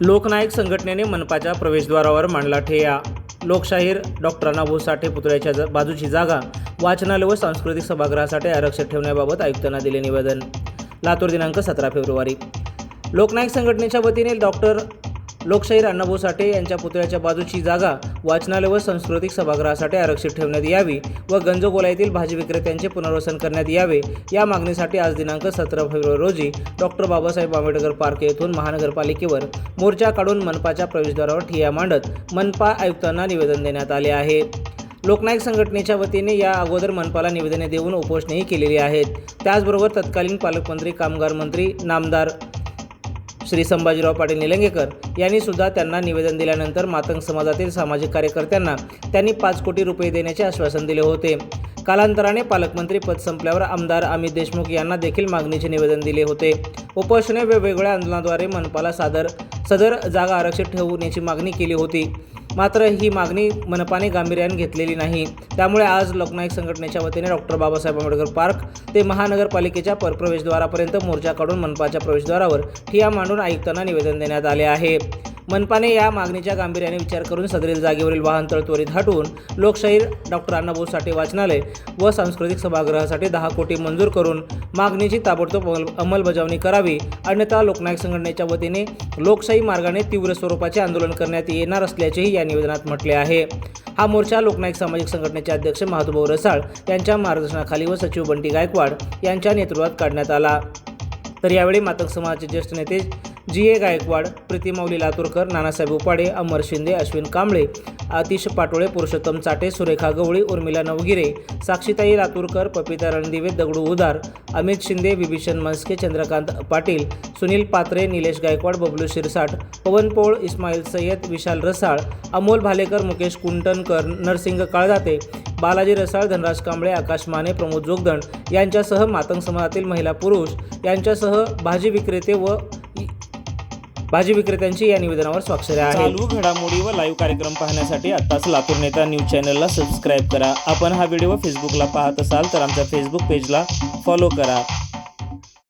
लोकनायक संघटनेने मनपाच्या प्रवेशद्वारावर मांडला ठेया. लोकशाहीर डॉक्टर भाऊ साठे पुतळ्याच्या ज- बाजूची जागा वाचनालय व सांस्कृतिक सभागृहासाठी आरक्षित ठेवण्याबाबत आयुक्तांना दिले निवेदन. लातूर दिनांक सतरा फेब्रुवारी. लोकनायक संघटनेच्या वतीने डॉक्टर लोकशाहीर अण्णाभाऊ साठे यांच्या पुतळ्याच्या बाजूची जागा वाचनालय व सांस्कृतिक सभागृहासाठी आरक्षित ठेवण्यात यावी व गंजगोला येथील भाजी विक्रेत्यांचे पुनर्वसन करण्यात यावे. या मागणीसाठी आज दिनांक सतरा फेब्रुवारी रोजी डॉक्टर बाबासाहेब आंबेडकर पार्क येथून महानगरपालिकेवर मोर्चा काढून मनपाच्या प्रवेशद्वारावर ठिया मांडत मनपा आयुक्तांना निवेदन देण्यात आले आहे. लोकनायक संघटनेच्या वतीने या अगोदर मनपाला निवेदने देऊन उपोषणेही केलेली आहेत. त्याचबरोबर तत्कालीन पालकमंत्री कामगार मंत्री नामदार श्री संभाजीराव पाटील निलंगेकर यांनी सुद्धा त्यांना निवेदन दिल्यानंतर मातंग समाजातील सामाजिक कार्यकर्त्यांना त्यांनी पाच कोटी रुपये देण्याचे आश्वासन दिले होते. कालांतराने पालकमंत्री पद संपल्यावर आमदार अमित देशमुख यांना देखील मागणीचे निवेदन दिले होते. उपोषणे वेगवेगळ्या आंदोलनाद्वारे मनपाला सादर सदर जागा आरक्षित ठेवण्याची मागणी केली होती. मात्र ही मागणी मनपाने गांभीर्याने घेतलेली नाही. त्यामुळे आज लोकनायक संघटनेच्या वतीने डॉक्टर बाबासाहेब आंबेडकर पार्क ते महानगरपालिकेच्या परप्रवेशद्वारापर्यंत मोर्चा काढून मनपाच्या प्रवेशद्वारावर ठिया मांडून आयुक्तांना निवेदन देण्यात आले आहे. मनपाने या मागणीच्या गांभीर्याने विचार करून सदरील जागेवरील वाहनतळ त्वरित हटवून लोकशाहीर डॉक्टर अण्णाभाऊ साठे वाचनालय व सांस्कृतिक सभागृहासाठी दहा कोटी मंजूर करून मागणीची ताबडतोब अंमलबजावणी करावी अन्यथा लोकनायक संघटनेच्या वतीने लोकशाही मार्गाने तीव्र स्वरूपाचे आंदोलन करण्यात येणार असल्याचेही या निवेदनात म्हटले आहे. हा मोर्चा लोकनायक सामाजिक संघटनेचे अध्यक्ष महातुभाऊ रसाळ यांच्या मार्गदर्शनाखाली व सचिव बंटी गायकवाड यांच्या नेतृत्वात काढण्यात आला. तर यावेळी मातक समाजाचे ज्येष्ठ नेते जी ए गायकवाड प्रीतिमौली लातूरकर नानासाहेब उपाडे अमर शिंदे अश्विन कांबळे आतिश पाटोळे पुरुषोत्तम चाटे सुरेखा गवळी उर्मिला नवगिरे साक्षीताई लातूरकर पपिता रणदिवे दगडू उदार अमित शिंदे विभीषण मनस्के चंद्रकांत पाटील सुनील पात्रे निलेश गायकवाड बबलू शिरसाट पवन पोळ इस्माईल सय्यद विशाल रसाळ अमोल भालेकर मुकेश कुंटनकर नरसिंग काळदाते बालाजी रसाळ धनराज कांबळे आकाश माने प्रमोद जोगदण यांच्यासह मातंग समाजातील महिला पुरुष यांच्यासह भाजी विक्रेते व भाजी विक्रेत्यांची या निवेदनावर स्वाक्षऱ्या आहे. चालू घडामोडी व लाईव्ह कार्यक्रम पाहण्यासाठी आताच लातूर नेता न्यूज चॅनलला सबस्क्राईब करा. आपण हा व्हिडिओ फेसबुकला पाहत असाल तर आमच्या फेसबुक पेजला फॉलो करा.